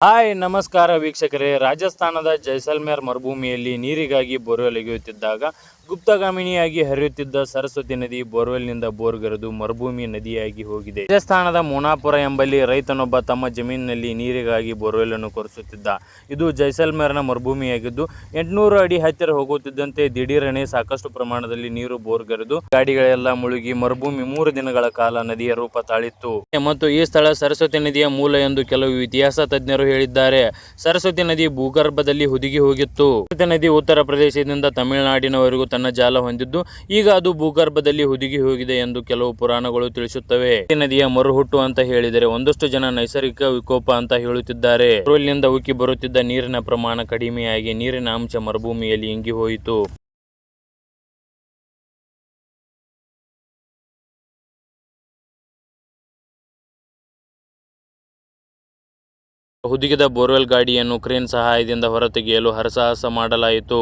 Hi ನಮಸ್ಕಾರ ವೀಕ್ಷಕರೇ. ರಾಜಸ್ಥಾನದ ಜೈಸಲ್ಮೇರ್ ಮರುಭೂಮಿಯಲ್ಲಿ ನೀರಿಗಾಗಿ ಬೋರ್ವೆಲ್ ಗುಪ್ತಗಾಮಿನಿಯಾಗಿ ಹರಿಯುತ್ತಿದ್ದ ಸರಸ್ವತಿ ನದಿ ಬೋರ್ವೆಲ್ನಿಂದ ಬೋರ್ಗರೆದು ಮರುಭೂಮಿ ನದಿಯಾಗಿ ಹೋಗಿದೆ. ರಾಜಸ್ಥಾನದ ಮುನಾಪುರ ಎಂಬಲ್ಲಿ ರೈತನೊಬ್ಬ ತಮ್ಮ ಜಮೀನಿನಲ್ಲಿ ನೀರಿಗಾಗಿ ಬೋರ್ವೆಲ್ ಅನ್ನು ಕೊರೆಸುತ್ತಿದ್ದ. ಇದು ಜೈಸಲ್ಮೇರ್ನ ಮರುಭೂಮಿಯಾಗಿದ್ದು, ಎಂಟುನೂರು ಅಡಿ ಹತ್ತಿರ ಹೋಗುತ್ತಿದ್ದಂತೆ ದಿಢೀರನೆ ಸಾಕಷ್ಟು ಪ್ರಮಾಣದಲ್ಲಿ ನೀರು ಬೋರ್ಗರೆದು ಗಾಡಿಗಳೆಲ್ಲ ಮುಳುಗಿ ಮರುಭೂಮಿ ಮೂರು ದಿನಗಳ ಕಾಲ ನದಿಯ ರೂಪ ತಾಳಿತ್ತು. ಮತ್ತು ಈ ಸ್ಥಳ ಸರಸ್ವತಿ ನದಿಯ ಮೂಲ ಎಂದು ಕೆಲವು ಇತಿಹಾಸ ತಜ್ಞರು ಹೇಳಿದ್ದಾರೆ. ಸರಸ್ವತಿ ನದಿ ಭೂಗರ್ಭದಲ್ಲಿ ಹುದುಗಿ ಹೋಗಿತ್ತು. ಸರಸ್ವತಿ ನದಿ ಉತ್ತರ ಪ್ರದೇಶದಿಂದ ತಮಿಳುನಾಡಿನವರೆಗೂ ತನ್ನ ಜಾಲ ಹೊಂದಿದ್ದು, ಈಗ ಅದು ಭೂಗರ್ಭದಲ್ಲಿ ಹುದುಗಿ ಹೋಗಿದೆ ಎಂದು ಕೆಲವು ಪುರಾಣಗಳು ತಿಳಿಸುತ್ತವೆ. ಈ ನದಿಯ ಮರುಹುಟ್ಟು ಅಂತ ಹೇಳಿದರೆ ಒಂದಷ್ಟು ಜನ ನೈಸರ್ಗಿಕ ವಿಕೋಪ ಅಂತ ಹೇಳುತ್ತಿದ್ದಾರೆ. ಬೋರ್ವೆಲ್ನಿಂದ ಉಕ್ಕಿ ಬರುತ್ತಿದ್ದ ನೀರಿನ ಪ್ರಮಾಣ ಕಡಿಮೆಯಾಗಿ ನೀರಿನ ಅಂಶ ಮರುಭೂಮಿಯಲ್ಲಿ ಇಂಗಿ ಹೋಯಿತು. ಹುದುಗಿದ ಬೋರ್ವೆಲ್ ಗಾಡಿಯನ್ನು ಕ್ರೇನ್ ಸಹಾಯದಿಂದ ಹೊರತೆಗೆಯಲು ಹರಸಾಹಸ ಮಾಡಲಾಯಿತು.